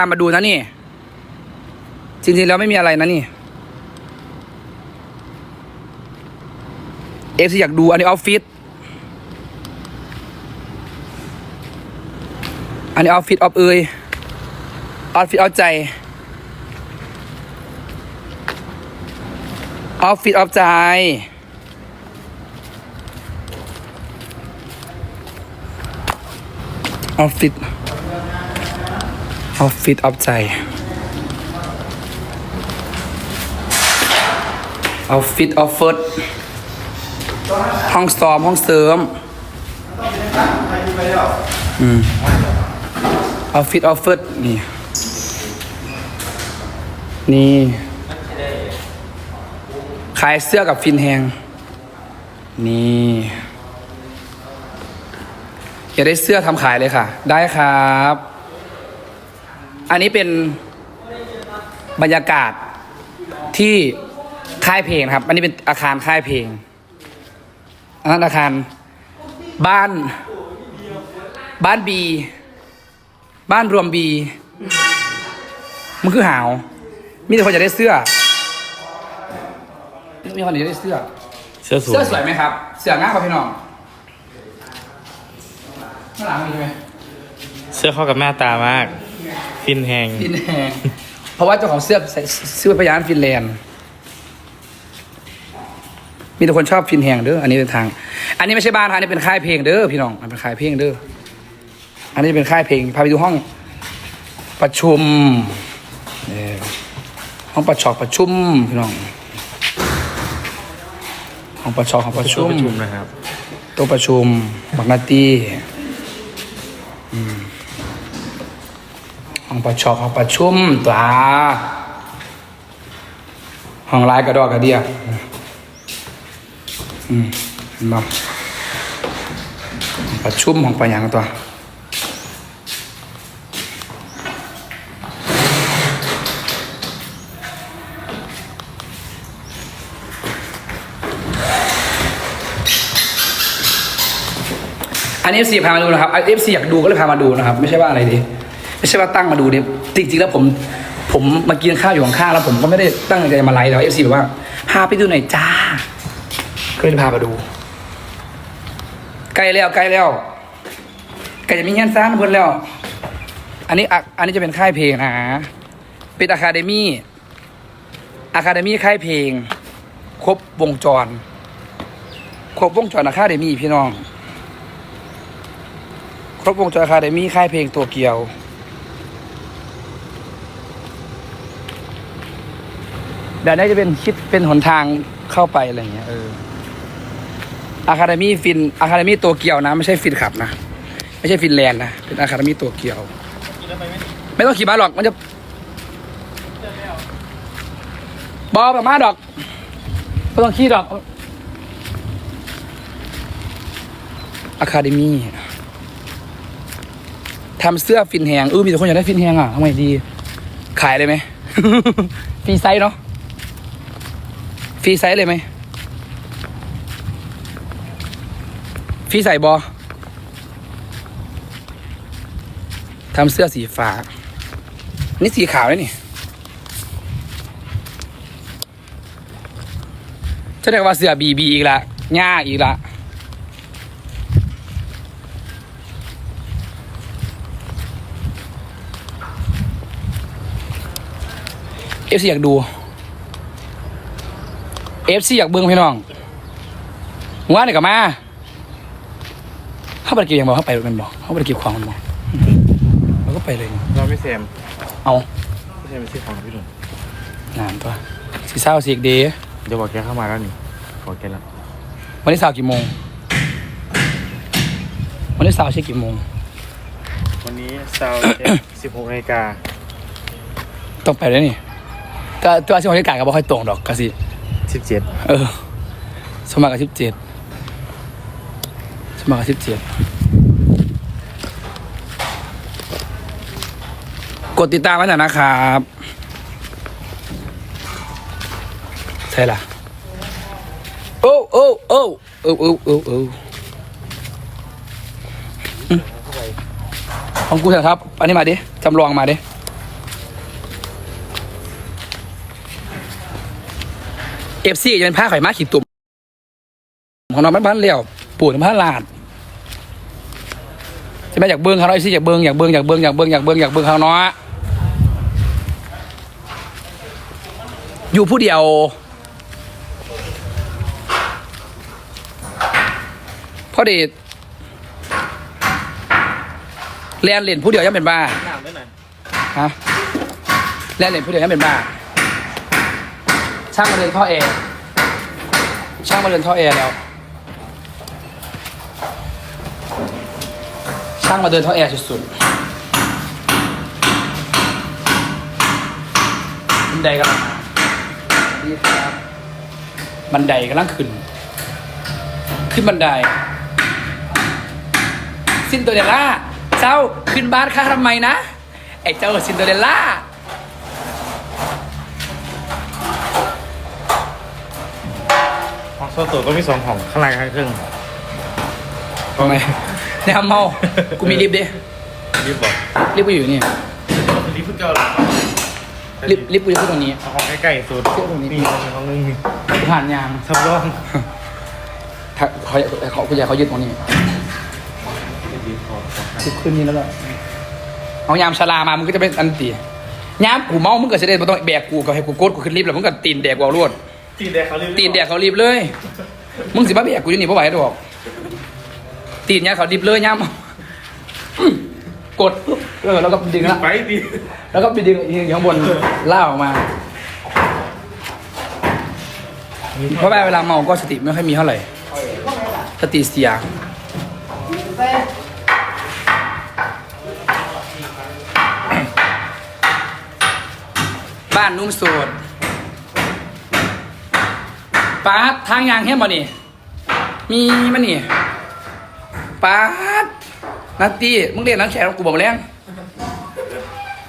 ามาดูนะนี่ จริงๆแล้วไม่มีอะไรนะนี่เอฟซีอยากดูอันนี้ออฟฟิศอันนี้ออฟฟิศออฟเอยออฟฟิศออฟใจออฟฟิศออฟใจออฟฟิศ ออฟฟิศออฟใจออฟฟิศออฟเฟิศห้องซ้อมห้องเสริมอืมออฟฟิศออฟเฟิศนี่ นี่ขายเสื้อกับฟินแฮง นี่อยากได้เสื้อทำขายเลยค่ะ ได้ครับ อันนี้เป็นบรรยากาศที่ค่ายเพลงนะครับ อันนี้เป็นอาคารค่ายเพลงอันนั้นอาคารบ้าน บ้านบี บ้านรวมบีมันคือหาว มีแต่คนอยากได้เสื้อ มีคนอยากได้เสื้อ เสื้อสวยเสื้อสวยไหมครับ เสื้อง่ายกว่าพี่น้องข้างหลังมีไหมเสื้อเข้ากับหน้าตามาก ฟินแหงฟินแลนด์เพราะว่าเจ้าของเสื้อใส่ซื้อพยานฟินแลนด์ มีแต่คนชอบฟินแฮงเด้อ อันนี้เป็นทาง อันนี้ไม่ใช่บ้านนะอันนี้เป็นค่ายเพลงเด้อพี่น้องมันเป็นค่ายเพลงเด้อ อันนี้เป็นค่ายเพลง พาไปดูห้องประชุมเออห้องประชอกประชุมพี่น้อง ห้องประชอกห้องประชุช่วมประชุมนะครับโต๊ะประชุมบักนาตี ประชอบห้องประชุมตัวห้องลายกระดอกกระเดียอืมเห็นบ่ห้องประชุมห้องประยังตัวอันนี้เอฟซีพามาดูนะครับเอฟซีอยากดูก็เลยพามาดูนะครับ ไม่ใช่ว่าอะไรดี ไม่ใช่ว่าตั้งมาดูดิจริงๆแล้วผมผมมากินข้าวอยู่ข้างๆแล้วผมก็ไม่ได้ตั้งใจมาไลฟ์แต่เอฟซีบอกว่าพาไปดูหน่อยจ้า ก็เลยพามาดู ใกล้แล้วใกล้แล้วใกล้จะมีงานสร้างเพิ่นแล้ว อันนี้อะอันนี้จะเป็นค่ายเพลงนะเป็นอะคาเดมี่อะคาเดมี่ค่ายเพลง ครบวงจร ครบวงจรอะคาเดมี่พี่น้อง ครบวงจรคาเดมี่ค่ายเพลงตัวเกียว แบบนี้จะเป็นคิดเป็นหนทางเข้าไปอะไรอย่างเงี้ยเอออะคาเดมี่ฟินอะคาเดมี่ตัวเกียวนะ ไม่ใช่ฟินขับนะ ไม่ใช่ฟินแลนด์นะ เป็นอะคาเดมี่ตัวเกียว ไม่ต้องขี่ม้าหรอกมันจะบอแบบม้าดอกไม่ต้องขี่ดอกอะคาเดมี่ทำเสื้อฟินแหงเออมีแต่คนอยากได้ฟินแหงอะทำไงดี ขายเลยไหม ฟรีไซส์เนาะ ฟรีไซส์เลยไหมฟรีใส่บอทำเสื้อสีฟ้า นี่สีขาวเลยนี่จะเรียกว่าเสื้อบีบีอีกละง่าอีกละเอฟซีอยากดู ฟซีอยากเบิ้งพี่น้องว่าเนี่ยกับมาเข้าไปเก็บยังบอกเข้าไปมันบอกเข้าไปเก็บของมันบอกแล้วก็ไปเลย เราไม่แซมเอาไม่ใช่ไม่ใช่ของพี่หนุ่มงานตัวสีเศร้าสีเดย์เดี๋ยวบอกแกเข้ามาแล้วนี่บอกแกแล้ววันนี้สาวกี่โมง วันนี้สาวใช่กี่โมง วันนี้ซาวสิบหกนาฬิกาต้องไปเลยนี่ก็ตัวที่คนที่กายก็บ่ค่อยตรงดอกก็สิ สิบเจ็ดเออ สมัครกับสิบเจ็ดสมัครกับสิบเจ็ดกดติดตามไว้หน่อยนะครับ ใช่ล่ะ โอ้โอ้โอ้โอ้โอ้โอ้โอ้ของกูเถอะครับ อันนี้มาดิ จำลองมาดิ เอฟซีจะเป็นผ้าไข่อยมาขีดตุ่มของน้องบ้านๆเลี้ยวปูดผ้าลาดจะไม่อยากเบิ้งเขาเนาะเอฟซีอยากเบิ้งอยากเบิ้งอยากเบิ้งอยากเบิ้งอยากเบิ้งอยากเบิ้งเขาเนาะอยู่ผู้เดียวพอดีแลนเล่นผู้เดียวยังเป็นบ้านาวด้วยหน่อยฮะแลนเล่นผู้เดียวยังเป็นบ้า ช่างมาเดินท่อแอร์ช่างมาเดินท่อแอร์แล้ว ช่างมาเดินท่อแอร์สุดๆบันไดกำลังมานี่ครับบันไดกำลังขึ้น ขึ้นบันได ซินโดเรลล่า เจ้าขึ้นบ้านข้าทำไมนะ ไอ้เจ้าซินโดเรลล่า ห้อง โซตัวก็มีสองห้องข้างล่างข้างครึ่งทำไมเนี่ยเมา กูมีลิฟต์ดิรีบบอกลิฟต์กูอยู่นี่รีบพึ่งเก่าหรอลิฟต์ลิฟต์กูอยู่ตรงนี้ เอาห้องใกล้ๆสุดเที่ยวตรงนี้นี่ห้องนึงมีผ่านยางซับรองถ้าเขาเขาคุณยายเขายึดตรงนี้คือขึ้นนี่แล้วก็เอายามชาลามามึงก็จะเป็นอันตียามกูเมามึงก็จะได้ไม่ต้องแบกกูก็ให้กูโกดกูขึ้นลิฟต์แล้วมึงก็ตีนแดกกูเอารวด ตีนแดกเขาเรียกตีนแดกเขารีบเลย มึงสิบ้าแบกกูอยู่นี่เพราะไหวดอกตีนเนี่ยเขารีบเลยย่ำอื้อกดปุ๊บเออแล้วก็ดึงละไปตีแล้วก็ไปดึงอีกข้างบนล่ากออกมา เพราะว่าเวลาเมาก็สติไม่ค่อยมีเท่าไหร่สติเสียบ้านนุ่มโสด ป้าดทางยางเฮี้ยบ่นี่ มีมันนี่ป้าดนัตตี้มึงเรียนนักแข่งกูบอกแล้ว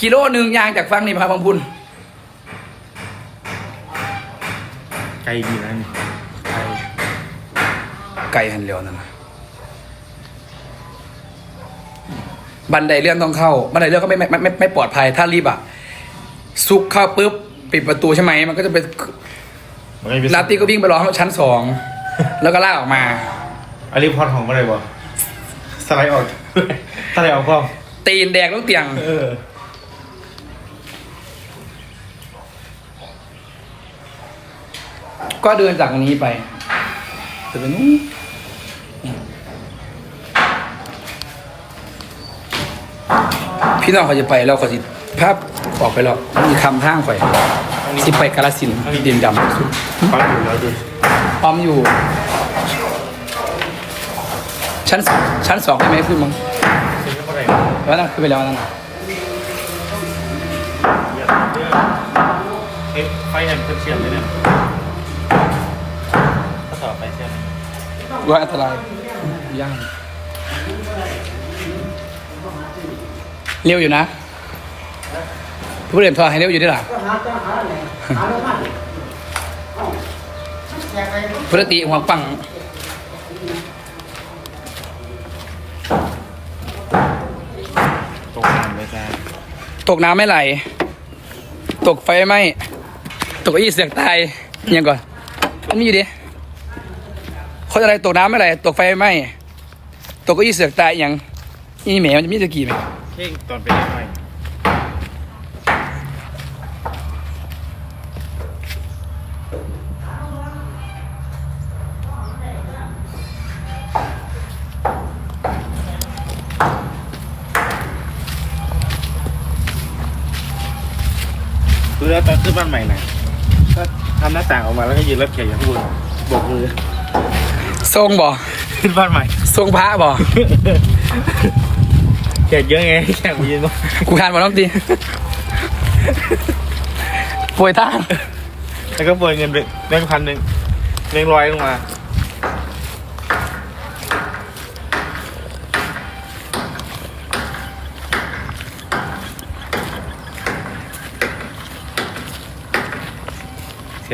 กิโลหนึ่งยางจากฟังนี่พาบางพุนไกลดีนะนี่ไกลหันเร็วนั่นนะบันไดเลื่อนต้องเข้า บันไดเลื่อนก็ไม่ไม่ไม่ไม่ปลอดภัยถ้ารีบอะซุกเข้าปุ๊บปิดประตูใช่ไหมมันก็จะเป็น มันก็มีนาตี้ก็วิ่งไปรอชั้นสองแล้วก็ลากออกมาอันนี้พอดของอะไรบ่สไลด์ออกสไลด์ออกกล้องตีนแดกต้องเตียง เออ ก็เดินจากตรงนี้ไปจะไปนู้นพี่น้องเขาจะไปแล้วเขาจะภาพออกไปแล้วมันมีคำห้างข่อย สิไปกาลสินธุ์ดินดำสุดฟังอยู่แล้วดูพร้อมอยู่ ชั้นสชั้นสองได้ไหมพูดมั้งเป็นเท่าไหร่แล้วนั่นขึ้นไปแล้วนั่นน่ะเอ๊ะไฟแอมเชื่อมเลยเนี่ยถ้าต่อไปเชื่อมว่าอันตรายย่างเร็วอยู่นะ ผู้เรียนทอให้เร็วอยู่ด้วยล่ะพุทธติหัวปังตกน้ำเลยจ้าตกน้ำไม่ไหล ตกไฟไหม้ตกอีเสียงตายยังก่อนอันนี้อยู่ดิคนอะไรตกน้ำไม่ไหลตกไฟไหม้ตกอีเสียงตายยังนี่แหมมันจะมีตะกี้ไหมเพ่งตอนเป็นยังไงดู แล้วตอนขึ้นบ้านใหม่หน่อยก็ทำหน้าต่างออกมาแล้วก็ยืนรับแขกอย่างข้างบนโบกมือทรงบ่ขึ้นบ้านใหม่ทรงพระบ่แขกเยอะไงแขกมายืนบอกกูคานบ่ต้องตีป่วยท่านแล้วก็โปรยเงินไปแบงค์พันหนึ่งแบงค์ร้อยลงมา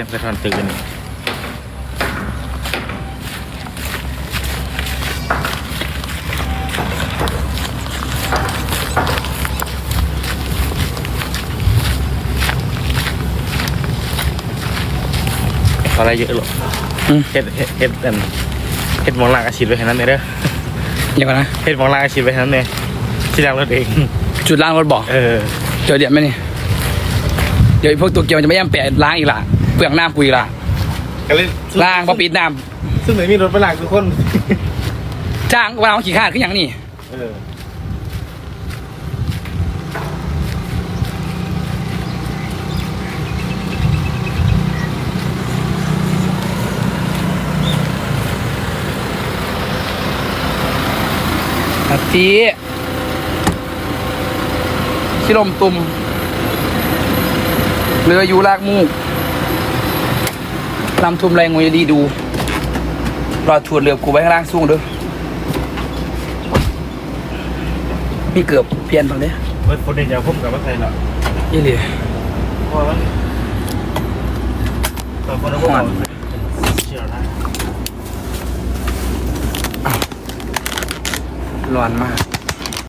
เทียมกระทอนตึกกันนี่ไอ้เขาอะไรเยอะหรอกอืมเฮ็ดเฮ็ดเฮ็ดอันเฮ็ดหมองลางอาชีพไว้แค่นั้นเลยเด้อเดี๋ยวก่อนนะเฮ็ดหมองลางอาชีพไว้แค่นั้นเลยที่ล้างรถเอง จุดล้างรถบอกเออเดี๋ยวเดี๋ยวไหมนี่เดี๋ยวไอ้พวกตัวเกียวมันจะไม่ย่ำแปะล้างอีกละ เปลืองน้ำกูอีกละก็เลยล้างพอปิดน้ซึ่งไหนมีรถไปล้างทุกคนำจ้างวางขี่ข้านขึ้นอหย่างนี้เอออาทิชิลมตุมเรืออยู่ลากมูก ลำทุมแรงงวยดีดู รอทวนเรือกูไว้ข้างล่างสูงเด้วยมีเกือบเพียนตรงนี้เบิร์ดคนเดียวพุ่มกับว่าไทยหรอยี่เหลีเพราะว่าตัวคนละพวกเราเชื่อนะร้อนมาก